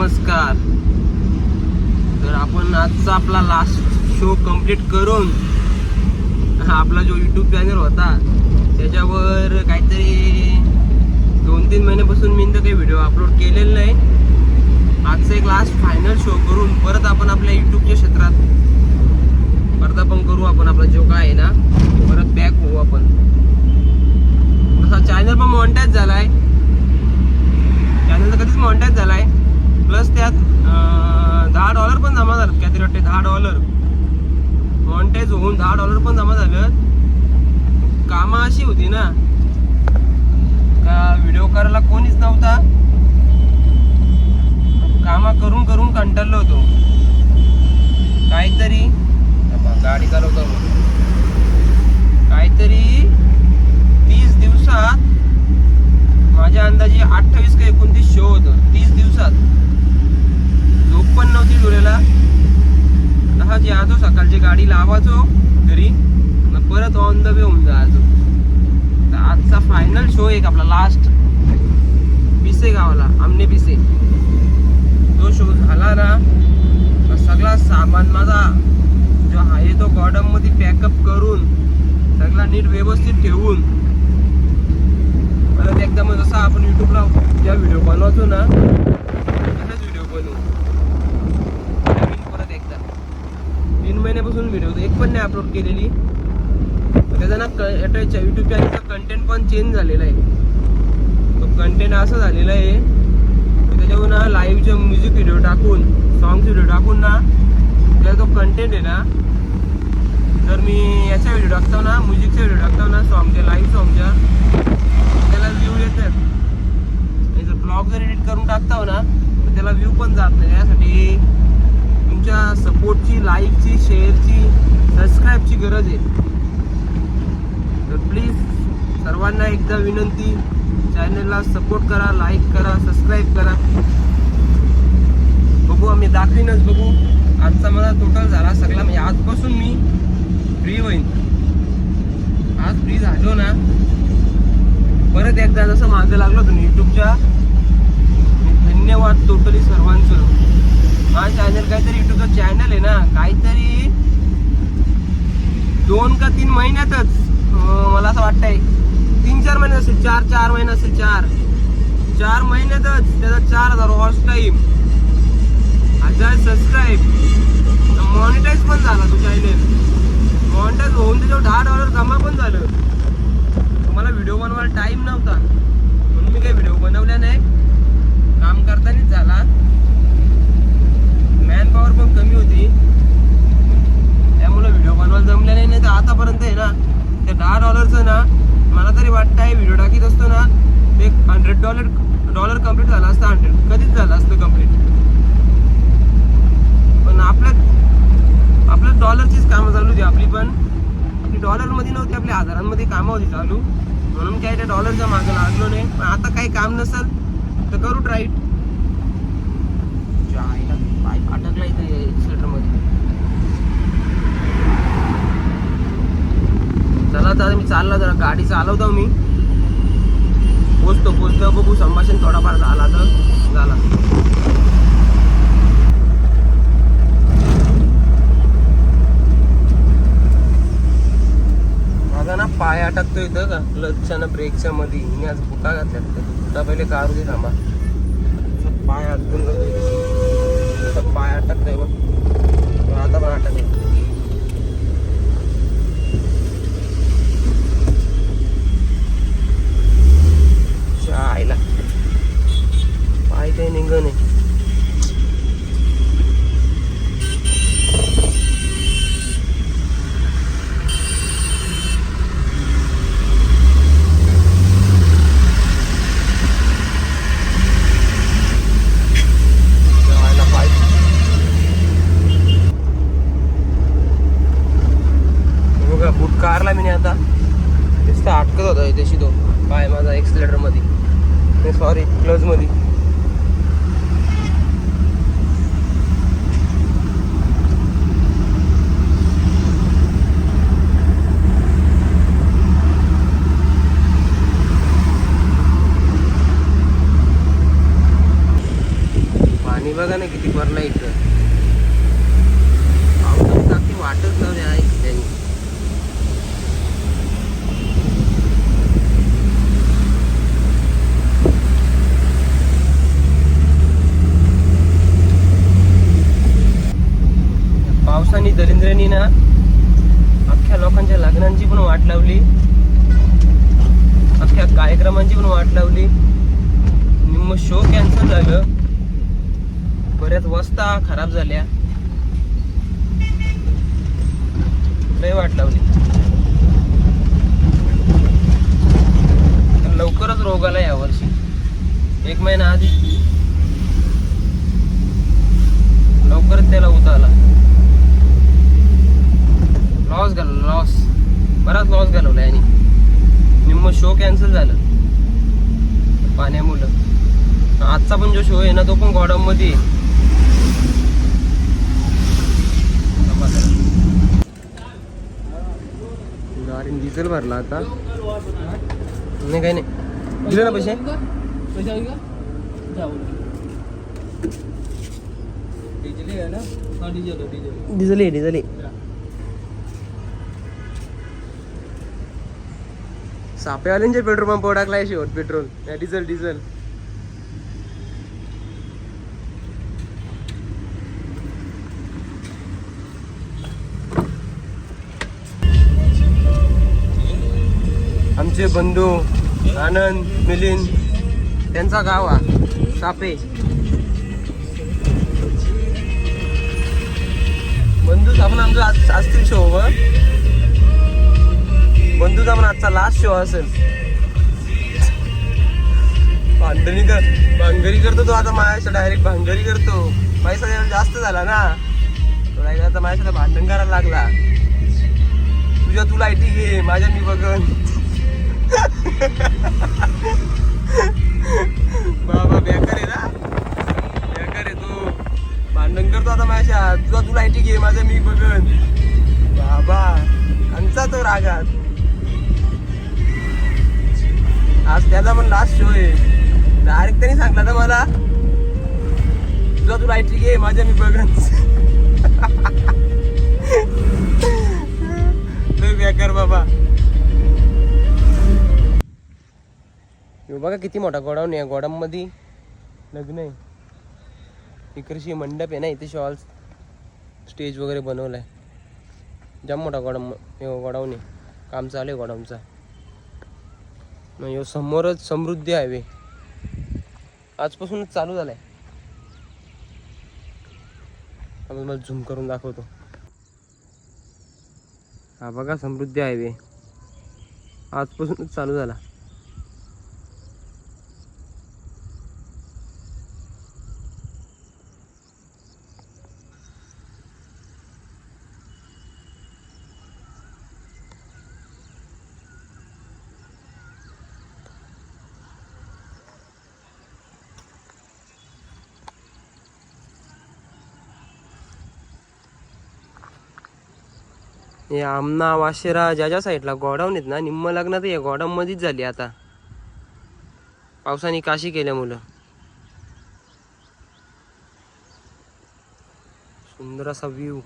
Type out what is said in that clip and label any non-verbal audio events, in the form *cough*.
नमस्कार. तर आपण आजचा आपला लास्ट शो कंप्लीट करून हा आपला जो यूट्यूब चॅनल होता त्याच्यावर काहीतरी दोन तीन महिन्यापासून मी तर काही व्हिडिओ अपलोड केलेला नाही. आजचा एक लास्ट फायनल शो करून परत आपण आपल्या यूट्यूबच्या क्षेत्रात परत आपण करू आपण आपला जो काय आहे ना परत बॅक होऊ आपण तसा चॅनल पण मॉनिटाईज झालाय चॅनल तर कधीच मॉनिटाईज झालाय प्लस त्यात अं, दहा डॉलर पण जमा झालं काहीतरी वाटते दहा डॉलर मॉनिटाईज होऊन दहा डॉलर पण जमा झालं कामं अशी होती ना. का व्हिडिओ करायला कोणीच नव्हता? कामा करून करून कंटाळलो होतो. काहीतरी गाडी चालवतो. काहीतरी तीस दिवसात माझ्या अंदाजे अठ्ठावीस का एकोणतीस शो होतं तीस दिवसात झोप पण नव्हती डोळ्याला दहा जे आजो सकाळची गाडी घरी परत ऑन द वे होऊन जायचो. तर आजचा फायनल शो एक आपला लास्ट पिसे गावाला आमने पिसे तो शो झाला ना सगळा सामान माझा जो आहे तो गॉडममध्ये पॅकअप करून सगळा नीट व्यवस्थित ठेवून परत एकदम मग जसा आपण युट्यूबला ज्या व्हिडिओ बनवतो ना तसंच व्हिडिओ बनवू नवीन परत एकदा तीन महिन्यापासून व्हिडिओ एक पण नाही अपलोड केलेली. त्याचा ना युट्यूब चॅनलचा कंटेंट पण चेंज झालेला आहे. तो कंटेंट असं झालेला आहे की त्याच्यावर ना लाईव्हचे म्युझिक व्हिडिओ टाकून सॉंग्स व्हिडिओ टाकून ना त्याचा तो कंटेंट आहे ना जर मी याचा व्हिडिओ टाकतो ना म्युझिकचा व्हिडिओ टाकतो ना सॉंगच्या लाईव्ह सॉंगच्या त्याला व्ह्यू येतात आणि जर ब्लॉग जर एडिट करून टाकताव ना तर त्याला व्ह्यू पण जात नाही. यासाठी तुमच्या सपोर्टची लाईकची शेअरची सबस्क्राईबची गरज आहे. तर प्लीज सर्वांना एकदा विनंती चॅनलला सपोर्ट करा लाईक करा सबस्क्राईब करा. बघू आम्ही दाखवीनच बघू. आजचा माझा टोटल झाला सगळा. म्हणजे आजपासून मी फ्री होईन. आज फ्री झालो ना. परत एकदा जसं मागं लागलो होतो यूट्यूबच्या धन्यवाद टोटली सर्वांचं. हा चॅनल काहीतरी युट्यूबचं चॅनल आहे ना काहीतरी दोन का तीन महिन्यातच मला असं वाटतंय. तीन चार महिने असेल चार चार महिने असेल चार. चार महिन्यातच त्याचा चार हजार वॉच टाईम हजार सबस्क्राईब मॉनिटाईज पण झाला तो चॅनेल मॉनिटाईज होऊन त्याच्यावर दहा डॉलर जमा पण झालं. मला व्हिडिओ बनवायला टाइम नव्हता. म्हणून मी काही व्हिडिओ बनवला नाही. काम करतानाच झाला. मॅन पॉवर पण कमी होती. त्यामुळे व्हिडिओ बनवायला जमले नाही नाही तर आतापर्यंत आहे ना त्या दहा डॉलरचं ना मला तरी वाटतं आहे व्हिडिओ टाकीत असतो ना ते हंड्रेड डॉलर डॉलर कंप्लीट झाला असतं हंड्रेड कधीच झालं असतं कंप्लीट पण आपल्या आपल्या डॉलरचीच कामं चालू होती आपली पण. आपली डॉलरमध्ये नव्हती आपल्या हजारांमध्ये कामं होती चालू. म्हणून काय त्या डॉलरच्या मागं लागलो नाही. पण आता काही काम नसेल तर करू ट्राईट पाईप अटकला इथे मध्ये चला तर मी चालला जरा गाडी चालवतो मी. पोचतो पोचतो. बघू संभाषण थोडाफार झाला तर झाला. माझा ना पाय अटकतो इथं का? क्लचच्या ना ब्रेकच्या मध्ये मी आज भुका घातल्या बुटा पहिले काढू दे थांबा. पाय अटकून जातो पाय अटकतोय बघ. आता पण अटकले असा अटकत होता तशी तो. पाय माझा एक्सिलेटरमध्ये सॉरी क्लजमध्ये पाणी बघा ना किती भरला इथं. ना अख्ख्या लोकांच्या लग्नांची पण वाट लावली. अख्ख्या कार्यक्रमांची पण वाट लावली. निम्म शो कॅन्सल झालं. बऱ्याच वस्ता खराब झाल्या. लय वाट लावली. लवकरच रोग आला यावर्षी एक महिना आधी. लवकरच त्याला उता आला लॉस घालवला लॉस बराच लॉस घालवला यांनी निम्म शो कॅन्सल झालं पाण्यामुळं आजचा पण जो शो आहे ना तो पण गोडाऊनमध्ये आहे. गाडीने डिझेल भरला आता. नाही काही नाही. दिले ना पैसे? डिझेल आहे डिझेल आहे सापेवाल्यांच्या पेट्रोल पंपावर टाकलाय शेवट पेट्रोल डिझेल डिझेल. आमचे बंधू आनंद मिलिंद त्यांचा गाव हा सापे. बंधू आपण आमचा आज असतील शो बंधूचा पण आजचा लास्ट शो असेल. भांडणी कर भांगरी करतो तो आता माझ्याशी डायरेक्ट भांगरी करतो पैसा जास्त झाला ना. तो आता माझ्यासाठी भांडण करायला लागला. तुझ्या तू लाईटी घे माझ्या मी बघन. बाबा बेकार आहे ना? बेकार आहे तू. भांडण करतो आता माझ्या तुझा तू लाईटी घे माझ्या मी बघन. बाबा आमचा तो रागात. आज त्याचा पण लास्ट शो आहे. डायरेक्ट त्यांनी सांगला ना मला. तुझा तू आयटी घे माझ्या मी बघन. *laughs* तू बेकार बाबा. बघा किती मोठा गोडाऊन आहे. गोडाऊनमध्ये लग्न आहे. इकडशी मंडप आहे ना इथे शॉल स्टेज वगैरे बनवलाय. जाम मोठा गोडाऊन गोडाऊन आहे. काम चालू आहे गोडाऊनचा. मग यो समोरच समृद्धी हायवे. आजपासूनच चालू झालाय. आपण मला झूम करून दाखवतो. हा बघा समृद्धी हायवे. आजपासूनच चालू झाला. हे आमना वाशेरा ज्या ज्या साईडला गोडाऊन आहेत ना निम्म लग्नात या गोडाऊन मध्येच झाली आता. पावसाने काशी केल्या मुलं. सुंदर असा व्ह्यू